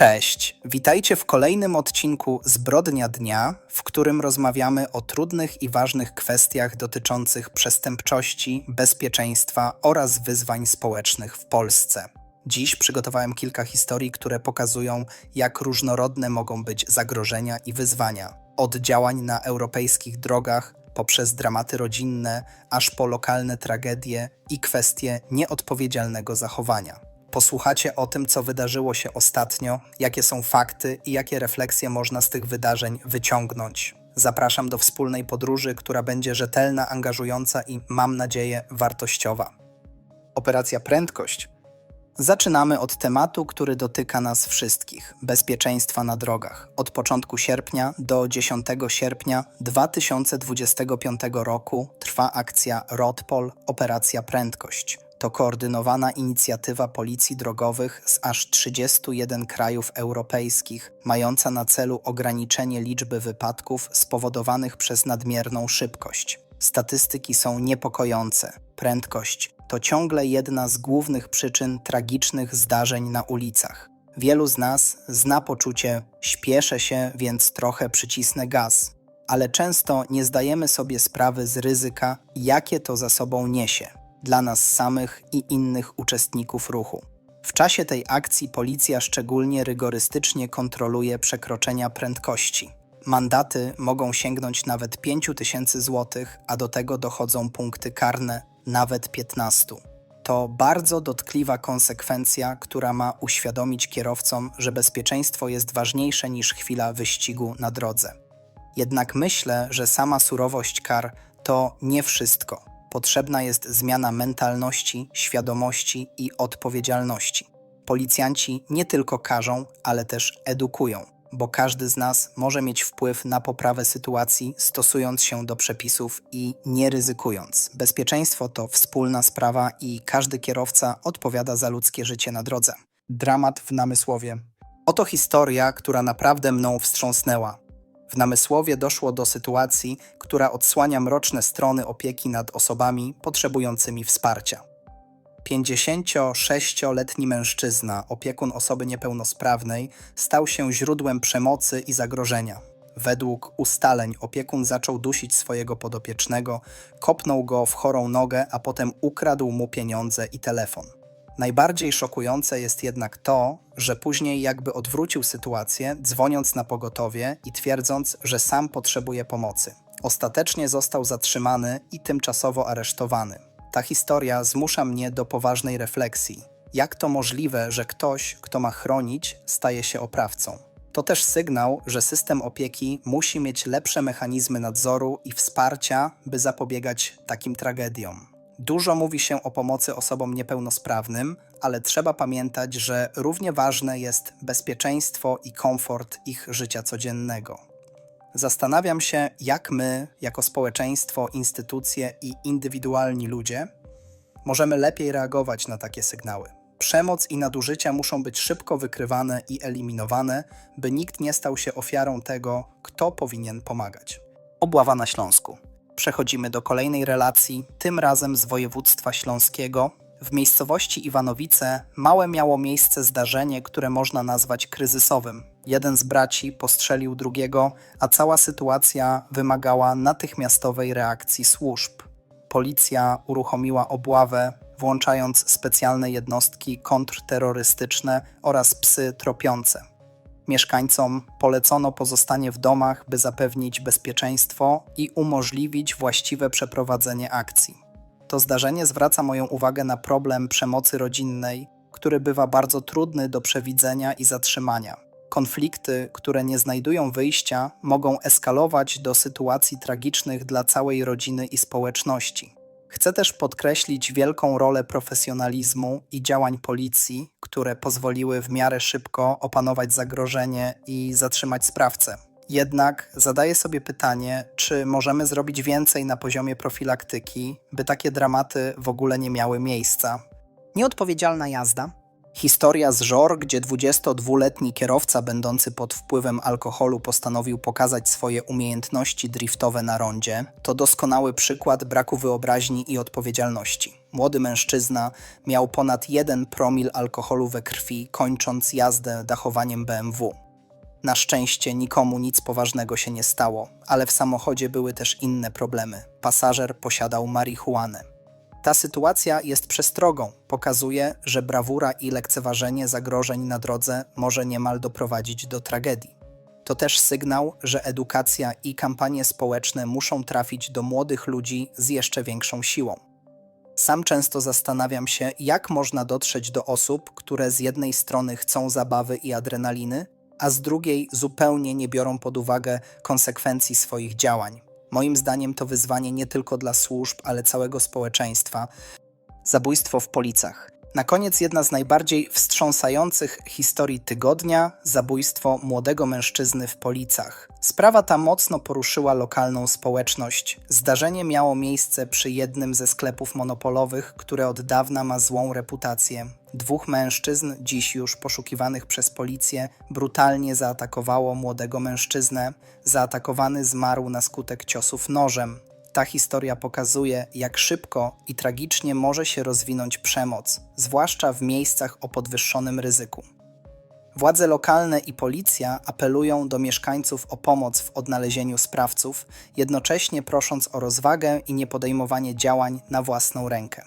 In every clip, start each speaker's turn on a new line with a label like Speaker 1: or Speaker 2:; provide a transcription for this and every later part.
Speaker 1: Cześć, witajcie w kolejnym odcinku Zbrodnia Dnia, w którym rozmawiamy o trudnych i ważnych kwestiach dotyczących przestępczości, bezpieczeństwa oraz wyzwań społecznych w Polsce. Dziś przygotowałem kilka historii, które pokazują, jak różnorodne mogą być zagrożenia i wyzwania. Od działań na europejskich drogach, poprzez dramaty rodzinne, aż po lokalne tragedie i kwestie nieodpowiedzialnego zachowania. Posłuchacie o tym, co wydarzyło się ostatnio, jakie są fakty i jakie refleksje można z tych wydarzeń wyciągnąć. Zapraszam do wspólnej podróży, która będzie rzetelna, angażująca i, mam nadzieję, wartościowa. Operacja Prędkość. Zaczynamy od tematu, który dotyka nas wszystkich bezpieczeństwa na drogach. Od początku sierpnia do 10 sierpnia 2025 roku trwa akcja RODPOL Operacja Prędkość. To koordynowana inicjatywa policji drogowych z aż 31 krajów europejskich, mająca na celu ograniczenie liczby wypadków spowodowanych przez nadmierną szybkość. Statystyki są niepokojące. Prędkość to ciągle jedna z głównych przyczyn tragicznych zdarzeń na ulicach. Wielu z nas zna poczucie śpieszę się, więc trochę przycisnę gaz, ale często nie zdajemy sobie sprawy z ryzyka, jakie to za sobą niesie dla nas samych i innych uczestników ruchu. W czasie tej akcji policja szczególnie rygorystycznie kontroluje przekroczenia prędkości. Mandaty mogą sięgnąć nawet 5 tysięcy złotych, a do tego dochodzą punkty karne, nawet 15. To bardzo dotkliwa konsekwencja, która ma uświadomić kierowcom, że bezpieczeństwo jest ważniejsze niż chwila wyścigu na drodze. Jednak myślę, że sama surowość kar to nie wszystko potrzebna jest zmiana mentalności, świadomości i odpowiedzialności. Policjanci nie tylko karzą, ale też edukują, bo każdy z nas może mieć wpływ na poprawę sytuacji, stosując się do przepisów i nie ryzykując. Bezpieczeństwo to wspólna sprawa i każdy kierowca odpowiada za ludzkie życie na drodze. Dramat w namysłowie. Oto historia, która naprawdę mną wstrząsnęła. W namysłowie doszło do sytuacji, która odsłania mroczne strony opieki nad osobami potrzebującymi wsparcia. 56-letni mężczyzna, opiekun osoby niepełnosprawnej, stał się źródłem przemocy i zagrożenia. Według ustaleń opiekun zaczął dusić swojego podopiecznego, kopnął go w chorą nogę, a potem ukradł mu pieniądze i telefon. Najbardziej szokujące jest jednak to, że później jakby odwrócił sytuację, dzwoniąc na pogotowie i twierdząc, że sam potrzebuje pomocy. Ostatecznie został zatrzymany i tymczasowo aresztowany. Ta historia zmusza mnie do poważnej refleksji. Jak to możliwe, że ktoś, kto ma chronić, staje się oprawcą? To też sygnał, że system opieki musi mieć lepsze mechanizmy nadzoru i wsparcia, by zapobiegać takim tragediom. Dużo mówi się o pomocy osobom niepełnosprawnym, ale trzeba pamiętać, że równie ważne jest bezpieczeństwo i komfort ich życia codziennego. Zastanawiam się, jak my, jako społeczeństwo, instytucje i indywidualni ludzie, możemy lepiej reagować na takie sygnały. Przemoc i nadużycia muszą być szybko wykrywane i eliminowane, by nikt nie stał się ofiarą tego, kto powinien pomagać. Obława na Śląsku przechodzimy do kolejnej relacji, tym razem z województwa śląskiego. W miejscowości Iwanowice małe miało miejsce zdarzenie, które można nazwać kryzysowym. Jeden z braci postrzelił drugiego, a cała sytuacja wymagała natychmiastowej reakcji służb. Policja uruchomiła obławę, włączając specjalne jednostki kontrterrorystyczne oraz psy tropiące. Mieszkańcom polecono pozostanie w domach, by zapewnić bezpieczeństwo i umożliwić właściwe przeprowadzenie akcji. To zdarzenie zwraca moją uwagę na problem przemocy rodzinnej, który bywa bardzo trudny do przewidzenia i zatrzymania. Konflikty, które nie znajdują wyjścia, mogą eskalować do sytuacji tragicznych dla całej rodziny i społeczności. Chcę też podkreślić wielką rolę profesjonalizmu i działań policji, które pozwoliły w miarę szybko opanować zagrożenie i zatrzymać sprawcę. Jednak zadaję sobie pytanie, czy możemy zrobić więcej na poziomie profilaktyki, by takie dramaty w ogóle nie miały miejsca. Nieodpowiedzialna jazda. Historia z Żor, gdzie 22-letni kierowca będący pod wpływem alkoholu postanowił pokazać swoje umiejętności driftowe na rondzie, to doskonały przykład braku wyobraźni i odpowiedzialności. Młody mężczyzna miał ponad 1 promil alkoholu we krwi, kończąc jazdę dachowaniem BMW. Na szczęście nikomu nic poważnego się nie stało, ale w samochodzie były też inne problemy. Pasażer posiadał marihuanę. Ta sytuacja jest przestrogą, pokazuje, że brawura i lekceważenie zagrożeń na drodze może niemal doprowadzić do tragedii. To też sygnał, że edukacja i kampanie społeczne muszą trafić do młodych ludzi z jeszcze większą siłą. Sam często zastanawiam się, jak można dotrzeć do osób, które z jednej strony chcą zabawy i adrenaliny, a z drugiej zupełnie nie biorą pod uwagę konsekwencji swoich działań. Moim zdaniem to wyzwanie nie tylko dla służb, ale całego społeczeństwa. Zabójstwo w Policach. Na koniec jedna z najbardziej wstrząsających historii tygodnia zabójstwo młodego mężczyzny w Policach. Sprawa ta mocno poruszyła lokalną społeczność. Zdarzenie miało miejsce przy jednym ze sklepów monopolowych, które od dawna ma złą reputację. Dwóch mężczyzn, dziś już poszukiwanych przez policję, brutalnie zaatakowało młodego mężczyznę. Zaatakowany zmarł na skutek ciosów nożem. Ta historia pokazuje, jak szybko i tragicznie może się rozwinąć przemoc, zwłaszcza w miejscach o podwyższonym ryzyku. Władze lokalne i policja apelują do mieszkańców o pomoc w odnalezieniu sprawców, jednocześnie prosząc o rozwagę i niepodejmowanie działań na własną rękę.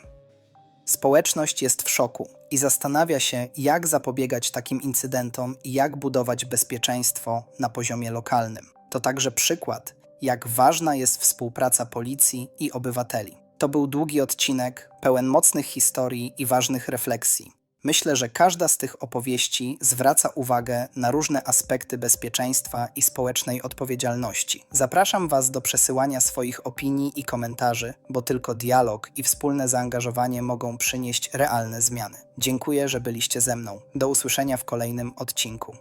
Speaker 1: Społeczność jest w szoku i zastanawia się, jak zapobiegać takim incydentom i jak budować bezpieczeństwo na poziomie lokalnym. To także przykład, jak ważna jest współpraca policji i obywateli. To był długi odcinek, pełen mocnych historii i ważnych refleksji. Myślę, że każda z tych opowieści zwraca uwagę na różne aspekty bezpieczeństwa i społecznej odpowiedzialności. Zapraszam Was do przesyłania swoich opinii i komentarzy, bo tylko dialog i wspólne zaangażowanie mogą przynieść realne zmiany. Dziękuję, że byliście ze mną. Do usłyszenia w kolejnym odcinku.